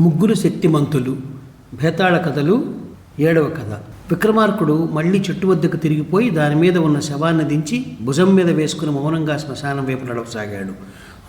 ముగ్గురు శక్తిమంతులు. భేతాళ కథలు ఏడవ కథ. విక్రమార్కుడు మళ్ళీ చెట్టు వద్దకు తిరిగిపోయి దాని మీద ఉన్న శవాన్ని దించి భుజం మీద వేసుకుని మౌనంగా శ్మశానం వైపు నడవసాగాడు.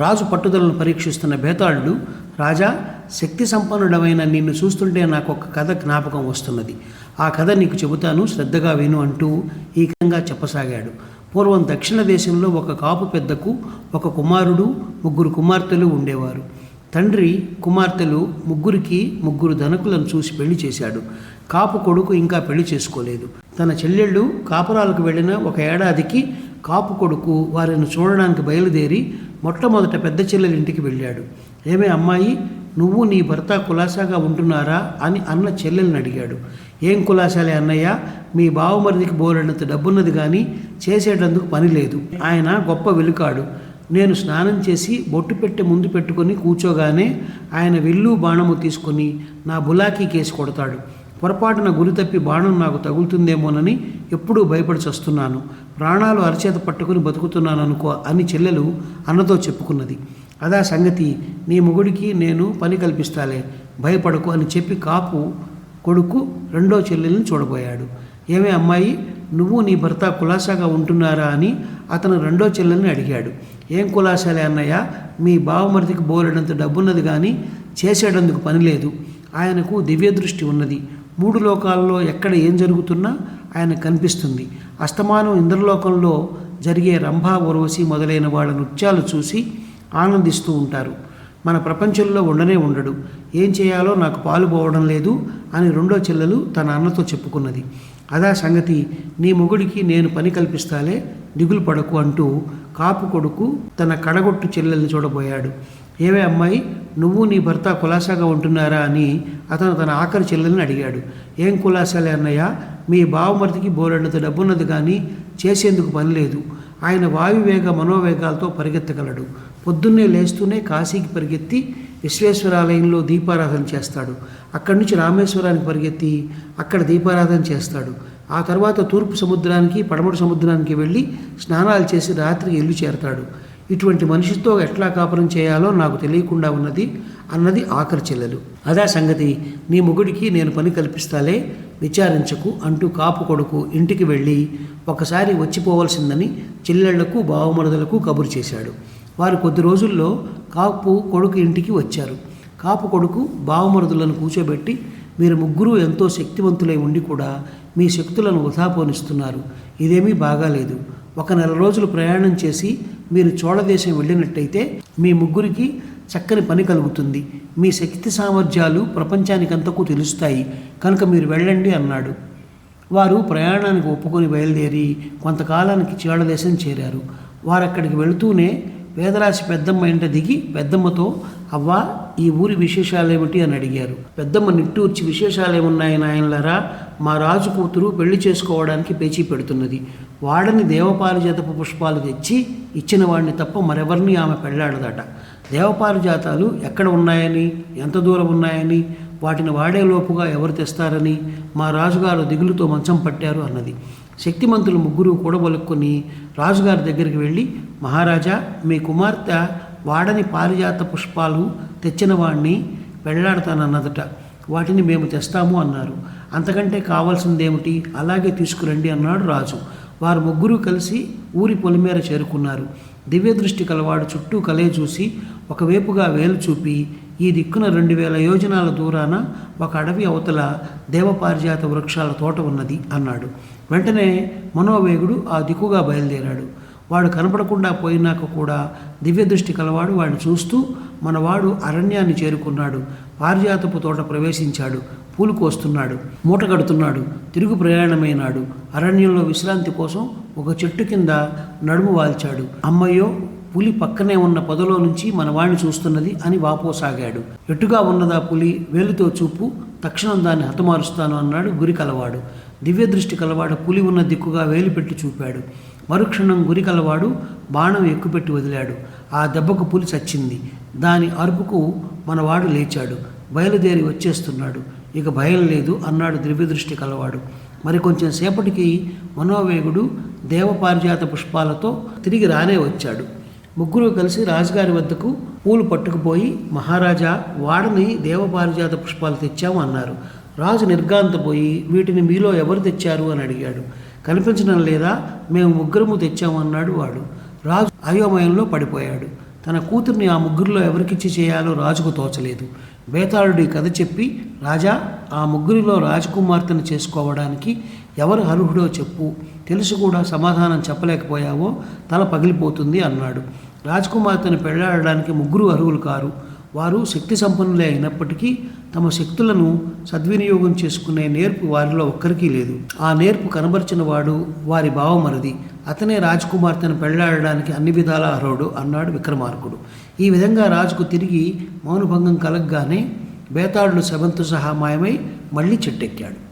రాజు పట్టుదలను పరీక్షిస్తున్న భేతాళుడు రాజా శక్తి సంపన్నుడమైన నిన్ను చూస్తుంటే నాకు ఒక కథ జ్ఞాపకం వస్తున్నది. ఆ కథ నీకు చెబుతాను శ్రద్ధగా విను అంటూ ఈ విధంగా చెప్పసాగాడు. పూర్వం దక్షిణ దేశంలో ఒక కాపు పెద్దకు ఒక కుమారుడు ముగ్గురు కుమార్తెలు ఉండేవారు. తండ్రి కుమార్తెలు ముగ్గురికి ముగ్గురు ధనకులను చూసి పెళ్ళి చేశాడు. కాపు కొడుకు ఇంకా పెళ్ళి చేసుకోలేదు. తన చెల్లెళ్ళు కాపురాలకు వెళ్ళిన ఒక ఏడాదికి కాపు కొడుకు వారిని చూడడానికి బయలుదేరి మొట్టమొదట పెద్ద చెల్లెలి ఇంటికి వెళ్ళాడు. ఏమే అమ్మాయి నువ్వు నీ భర్త కులాసాగా ఉంటున్నారా? అని అన్న చెల్లెల్ని అడిగాడు. ఏం కులాసాలే అన్నయ్య మీ బావమరిదికి బోలెడంత డబ్బున్నది కానీ చేసేటందుకు పని లేదు. ఆయన గొప్ప వెలుకాడు. నేను స్నానం చేసి బొట్టు పెట్టె ముందు పెట్టుకొని కూర్చోగానే ఆయన విల్లు బాణము తీసుకొని నా బులాకీ కేసి కొడతాడు. పొరపాటున గురి తప్పి బాణం నాకు తగులుతుందేమోనని ఎప్పుడూ భయపడి చస్తున్నాను. ప్రాణాలు అరచేత పట్టుకుని బతుకుతున్నాను అనుకో అని చెల్లెలు అన్నతో చెప్పుకున్నది. అదా సంగతి నీ మొగుడికి నేను పని కల్పిస్తాలే భయపడకు అని చెప్పి కాపు కొడుకు రెండో చెల్లెల్ని చూడబోయాడు. ఏమే అమ్మాయి? నువ్వు నీ భర్త కులాసాగా ఉంటున్నారా? అని అతను రెండో చెల్లెల్ని అడిగాడు. ఏం కులాసాలే అన్నయ్య? మీ బావమరిదికి బోలెడంత డబ్బున్నది కానీ చేసేటందుకు పని లేదు. ఆయనకు దివ్య దృష్టి ఉన్నది. మూడు లోకాల్లో ఎక్కడ ఏం జరుగుతున్నా ఆయన కనిపిస్తుంది. అస్తమానం ఇంద్రలోకంలో జరిగే రంభా ఉర్వశి మొదలైన వాళ్ళ నృత్యాలు చూసి ఆనందిస్తూ ఉంటారు. మన ప్రపంచంలో ఉండనే ఉండడు. ఏం చేయాలో నాకు పాలు పోవడం లేదు అని రెండో చెల్లెలు తన అన్నతో చెప్పుకున్నది. అదా సంగతి నీ మొగుడికి నేను పని కల్పిస్తాలే దిగులు పడకు అంటూ కాపు కొడుకు తన కడగొట్టు చెల్లెల్ని చూడబోయాడు. ఏవే అమ్మాయి నువ్వు నీ భర్త కులాసాగా ఉంటున్నారా అని అతను తన ఆఖరి చెల్లెల్ని అడిగాడు. ఏం కులాసాలే అన్నయ్య మీ బావమరిదికి బోలెడంత డబ్బున్నది కానీ చేసేందుకు పని లేదు. ఆయన వాయువేగ మనోవేగాలతో పరిగెత్తగలడు. పొద్దున్నే లేస్తూనే కాశీకి పరిగెత్తి విశ్వేశ్వరాలయంలో దీపారాధన చేస్తాడు. అక్కడి నుంచి రామేశ్వరానికి పరిగెత్తి అక్కడ దీపారాధన చేస్తాడు. ఆ తర్వాత తూర్పు సముద్రానికి పడమటి సముద్రానికి వెళ్ళి స్నానాలు చేసి రాత్రి ఇల్లు చేరతాడు. ఇటువంటి మనిషితో ఎట్లా కాపురం చేయాలో నాకు తెలియకుండా ఉన్నది అన్నది ఆఖరి చెల్లెలు. అదా సంగతి. నీ మొగుడికి నేను పని కల్పిస్తాలే విచారించకు అంటూ కాపు కొడుకు ఇంటికి వెళ్ళి ఒకసారి వచ్చిపోవలసిందని చెల్లెళ్ళకు బావమరుదలకు కబురు చేశాడు. వారు కొద్ది రోజుల్లో కాపు కొడుకు ఇంటికి వచ్చారు. కాపు కొడుకు బావమరుదులను కూర్చోబెట్టి మీరు ముగ్గురు ఎంతో శక్తివంతులై ఉండి కూడా మీ శక్తులను వృధాపోనిస్తున్నారు ఇదేమీ బాగాలేదు. ఒక నెల రోజులు ప్రయాణం చేసి మీరు చోళదేశం వెళ్ళినట్టయితే మీ ముగ్గురికి చక్కని పని కలుగుతుంది. మీ శక్తి సామర్థ్యాలు ప్రపంచానికంతకు తెలుస్తాయి. కనుక మీరు వెళ్ళండి అన్నాడు. వారు ప్రయాణానికి ఒప్పుకొని బయలుదేరి కొంతకాలానికి చోళదేశం చేరారు. వారక్కడికి వెళుతూనే వేదరాశి పెద్దమ్మ ఇంట దిగి పెద్దమ్మతో అవ్వా ఈ ఊరి విశేషాలేమిటి? అని అడిగారు. పెద్దమ్మ నిట్టూర్చి విశేషాలేమున్నాయి నాయనలారా? మా రాజు కూతురు పెళ్ళి చేసుకోవడానికి పేచీ పెడుతున్నది. వాడని దేవపారిజాతపు పుష్పాలు తెచ్చి ఇచ్చిన వాడిని తప్ప మరెవరిని ఆమె పెళ్ళాడదట దేవపారిజాతాలు ఎక్కడ ఉన్నాయని? ఎంత దూరం ఉన్నాయని? వాటిని వాడేలోపుగా ఎవరు తెస్తారని? మా రాజుగారు దిగులుతో మంచం పట్టారు అన్నది. శక్తిమంతులు ముగ్గురు కూడబలుక్కొని రాజుగారి దగ్గరికి వెళ్ళి మహారాజా మీ కుమార్తె వాడని పారిజాత పుష్పాలు తెచ్చిన వాడిని పెళ్ళాడతానన్నదట వాటిని మేము తెస్తాము అన్నారు. అంతకంటే కావాల్సిందేమిటి? అలాగే తీసుకురండి అన్నాడు రాజు. వారు ముగ్గురు కలిసి ఊరి పొలిమేర చేరుకున్నారు. దివ్య దృష్టి కలవాడు చుట్టూ కలే చూసి ఒకవైపుగా వేలు చూపి ఈ దిక్కున రెండు వేల యోజనాల దూరాన ఒక అడవి అవతల దేవపారిజాత వృక్షాల తోట ఉన్నది అన్నాడు. వెంటనే మనోవేగుడు ఆ దిక్కుగా బయలుదేరాడు. వాడు కనపడకుండా పోయినాక కూడా దివ్య దృష్టి కలవాడు వాడిని చూస్తూ మనవాడు అరణ్యాన్ని చేరుకున్నాడు. పారిజాతపు తోట ప్రవేశించాడు. పూలు కోస్తున్నాడు మూట కడుతున్నాడు. తిరుగు ప్రయాణమైనాడు. అరణ్యంలో విశ్రాంతి కోసం ఒక చెట్టు కింద నడుము వాల్చాడు. అమ్మయ్యో పులి పక్కనే ఉన్న పొదలో నుంచి మన వాణ్ణి చూస్తున్నది అని వాపోసాగాడు ఎటుగా ఉన్నదా పులి? వేలుతో చూపు. తక్షణం దాన్ని హతమారుస్తాను అన్నాడు గురి కలవాడు. దివ్య దృష్టి కలవాడు పులి ఉన్న దిక్కుగా వేలు పెట్టి చూపాడు. మరుక్షణం గురి కలవాడు బాణం ఎక్కుపెట్టి వదిలాడు. ఆ దెబ్బకు పులి చచ్చింది. దాని అరుపుకు మనవాడు లేచాడు. బయలుదేరి వచ్చేస్తున్నాడు. ఇక భయం లేదు అన్నాడు దివ్య దృష్టి కలవాడు. మరి కొంచెం సేపటికి మనోవేగుడు దేవపారిజాత పుష్పాలతో తిరిగి రానే వచ్చాడు. ముగ్గురు కలిసి రాజుగారి వద్దకు పూలు పట్టుకుపోయి మహారాజా వాడని దేవపారిజాత పుష్పాలు తెచ్చాము అన్నారు. రాజు నిర్గాంతపోయి వీటిని మీలో ఎవరు తెచ్చారు? అని అడిగాడు. కనిపించడం లేదా? మేము ముగ్గురము తెచ్చాము అన్నాడు వాడు. రాజు అయోమయంలో పడిపోయాడు. తన కూతుర్ని ఆ ముగ్గురిలో ఎవరికిచ్చి చేయాలో రాజుకు తోచలేదు. బేతాళుడి కథ చెప్పి రాజా ఆ ముగ్గురిలో రాజకుమార్తెను చేసుకోవడానికి ఎవరు అర్హుడో చెప్పు. తెలుసు కూడా సమాధానం చెప్పలేకపోయావో తల పగిలిపోతుంది అన్నాడు. రాజకుమార్తెను పెళ్ళాడడానికి ముగ్గురు అర్హులు కారు. వారు శక్తి సంపన్నులే అయినప్పటికీ తమ శక్తులను సద్వినియోగం చేసుకునే నేర్పు వారిలో ఒక్కరికీ లేదు. ఆ నేర్పు కనబరిచిన వాడు వారి భావమరిది అతనే రాజకుమార్తెను పెళ్ళాడడానికి అన్ని విధాల అర్హుడు అన్నాడు విక్రమార్కుడు. ఈ విధంగా రాజుకు తిరిగి మౌనభంగం కలగగానే బేతాళుడు శవంతో సహా మాయమై మళ్ళీ చెట్టెక్కాడు.